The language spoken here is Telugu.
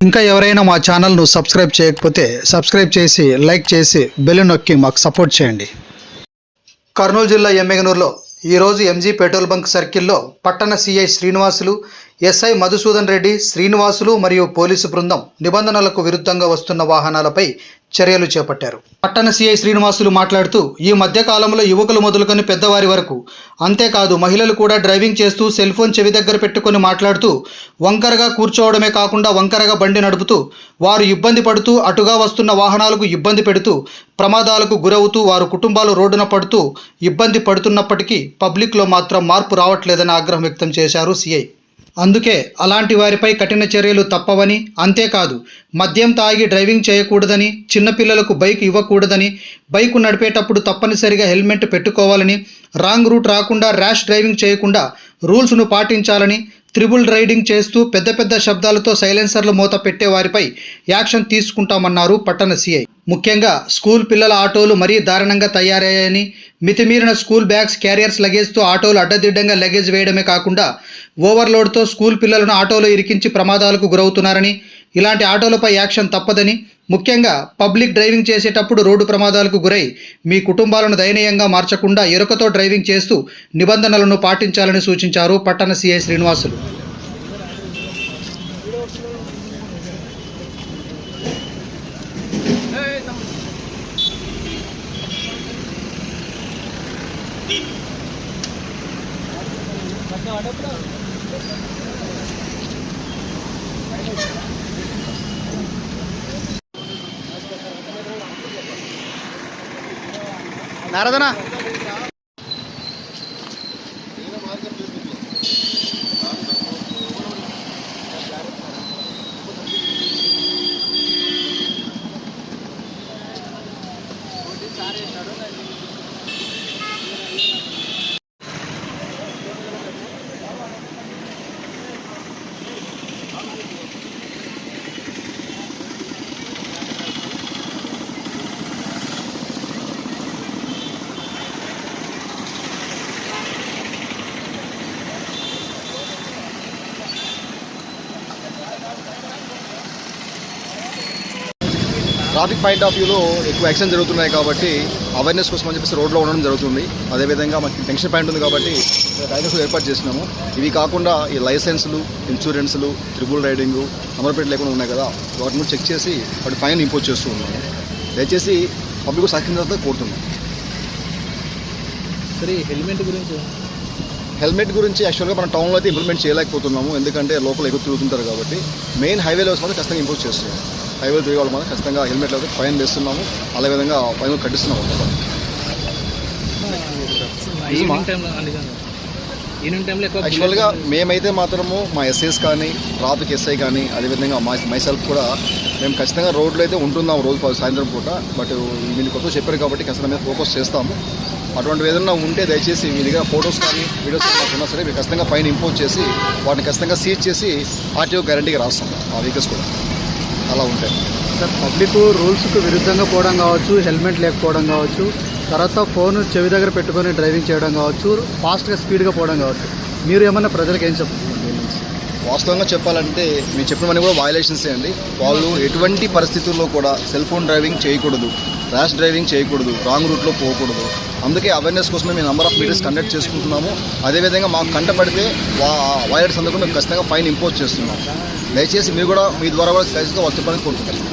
ఇంకా ఎవరైనా మా ఛానల్ను సబ్స్క్రైబ్ చేయకపోతే సబ్స్క్రైబ్ చేసి లైక్ చేసి బెల్ నొక్కి మాకు సపోర్ట్ చేయండి. కర్నూలు జిల్లా ఎమ్మెగనూరులో ఈరోజు ఎంజీ పెట్రోల్ బంక్ సర్కిల్లో పట్టణ సిఐ శ్రీనివాసులు ఎస్ఐ మధుసూదన్ రెడ్డి శ్రీనివాసులు మరియు పోలీసు బృందం నిబంధనలకు విరుద్ధంగా వస్తున్న వాహనాలపై చర్యలు చేపట్టారు. పట్టణ సీఐ శ్రీనివాసులు మాట్లాడుతూ ఈ మధ్య కాలంలో యువకులు మొదలుకొని పెద్దవారి వరకు. అంతేకాదు మహిళలు కూడా డ్రైవింగ్ చేస్తూ సెల్ ఫోన్ చెవి దగ్గర పెట్టుకొని మాట్లాడుతూ వంకరగా కూర్చోవడమే కాకుండా వంకరగా బండి నడుపుతూ వారు ఇబ్బంది పడుతూ అటుగా వస్తున్న వాహనాలకు ఇబ్బంది పెడుతూ ప్రమాదాలకు గురవుతూ వారు కుటుంబాలు రోడ్డున పడుతూ ఇబ్బంది పడుతున్నప్పటికీ పబ్లిక్లో మాత్రం మార్పు రావట్లేదని ఆగ్రహం వ్యక్తం చేశారు సీఐ. అందుకే అలాంటి వారిపై కఠిన చర్యలు తప్పవని అంతేకాదు మద్యం తాగి డ్రైవింగ్ చేయకూడదని చిన్నపిల్లలకు బైక్ ఇవ్వకూడదని బైక్ నడిపేటప్పుడు తప్పనిసరిగా హెల్మెట్ పెట్టుకోవాలని రాంగ్ రూట్ రాకుండా ర్యాష్ డ్రైవింగ్ చేయకుండా రూల్స్ను పాటించాలని త్రిబుల్ రైడింగ్ చేస్తూ పెద్ద పెద్ద శబ్దాలతో సైలెన్సర్లు మూత పెట్టే వారిపై యాక్షన్ తీసుకుంటామన్నారు పట్టణ సీఐ. ముఖ్యంగా స్కూల్ పిల్లల ఆటోలు మరీ దారుణంగా తయారయ్యాయని మితిమీరిన స్కూల్ బ్యాగ్స్ క్యారియర్స్ లగేజ్తో ఆటోలు అడ్డదిడ్డంగా లగేజ్ వేయడమే కాకుండా ఓవర్లోడ్తో స్కూల్ పిల్లలను ఆటోలో ఇరికించి ప్రమాదాలకు గురవుతున్నారని ఇలాంటి ఆటోలపై యాక్షన్ తప్పదని ముఖ్యంగా పబ్లిక్ డ్రైవింగ్ చేసేటప్పుడు రోడ్డు ప్రమాదాలకు గురై మీ కుటుంబాలను దయనీయంగా మార్చకుండా ఎరుకతో డ్రైవింగ్ చేస్తూ నిబంధనలను పాటించాలని సూచించారు పట్టణ సిఐ శ్రీనివాసులు. నారదనా? ట్రాఫిక్ పాయింట్ ఆఫ్ వ్యూలో ఎక్కువ యాక్సిడెంట్ జరుగుతున్నాయి కాబట్టి అవేర్నెస్ కోసం అని చెప్పేసి రోడ్లో ఉండడం జరుగుతుంది. అదేవిధంగా మనకి టెన్షన్ పాయింట్ ఉంది కాబట్టి రైడర్స్ ఏర్పాటు చేసినాము ఇవి కాకుండా ఈ లైసెన్సులు ఇన్సూరెన్సులు ట్రిబుల్ రైడింగ్ అమర్పేట లేకుండా ఉన్నాయి కదా వాటిని చెక్ చేసి వాటి ఫైన్ ఇంపోజ్ చేస్తూ ఉన్నాము. దయచేసి పబ్లిక్ సహకరించాలని కోరుతున్నాం. సరే హెల్మెట్ గురించి? హెల్మెట్ గురించి యాక్చువల్గా మన టౌన్లో అయితే ఇంప్లిమెంట్ చేయలేకపోతున్నాము. ఎందుకంటే లోపల ఎక్కువ తిరుగుతుంటారు కాబట్టి మెయిన్ హైవేలో మాత్రం ఖచ్చితంగా ఇంపోజ్ చేస్తున్నాం హైవేలో తిరిగే వాళ్ళు మాత్రం. ఖచ్చితంగా హెల్మెట్ అయితే ఫైన్ వేస్తున్నాము అదే విధంగా ఫైన్ కట్టిస్తున్నాము. యాక్చువల్గా మేమైతే మాత్రము మా ఎస్ఐస్ కానీ ట్రాఫిక్ ఎస్ఐ కానీ అదేవిధంగా మా మైసెల్ఫ్ కూడా మేము ఖచ్చితంగా రోడ్లో అయితే ఉంటున్నాం రోజు సాయంత్రం పూట. బట్ వీళ్ళు కొత్త చెప్పారు కాబట్టి ఖచ్చితంగా మేము ఫోకస్ చేస్తాము. అటువంటివి ఏదైనా ఉంటే దయచేసి మీ దగ్గర ఫొటోస్ కానీ వీడియోస్ కానీ ఉన్నా సరే మీరు ఖచ్చితంగా ఫైన్ ఇంపోజ్ చేసి వాటిని ఖచ్చితంగా సీజ్ చేసి ఆర్టీఓ గ్యారంటీగా రాస్తాం ఆ వెహికల్స్ కూడా. అలా ఉంటాయి. సార్ పబ్లిక్ రూల్స్కు విరుద్ధంగా పోవడం కావచ్చు హెల్మెట్ లేకపోవడం కావచ్చు తర్వాత ఫోన్ చెవి దగ్గర పెట్టుకొని డ్రైవింగ్ చేయడం కావచ్చు ఫాస్ట్గా స్పీడ్గా పోవడం కావచ్చు. మీరు ఏమన్నా ప్రజలకు ఏం చెప్తున్నారు వాస్తవంగా చెప్పాలంటే మీరు చెప్పినవన్నీ కూడా వయలేషన్సే అండి. వాళ్ళు ఎటువంటి పరిస్థితుల్లో కూడా సెల్ ఫోన్ డ్రైవింగ్ చేయకూడదు ర్యాష్ డ్రైవింగ్ చేయకూడదు రాంగ్ రూట్లో పోకూడదు. అందుకే అవేర్నెస్ కోసమే మేము నెంబర్ ఆఫ్ మీటర్స్ కండక్ట్ చేసుకుంటున్నాము. అదేవిధంగా మాకు కంటపడితే వా వైలెట్స్ అందరూ మేము ఖచ్చితంగా ఫైన్ ఇంపోజ్ చేస్తున్నాం దయచేసి మీరు కూడా మీ ద్వారా కూడా ఖచ్చితంగా వాళ్ళు చెప్పడానికి కోరుకుంటారు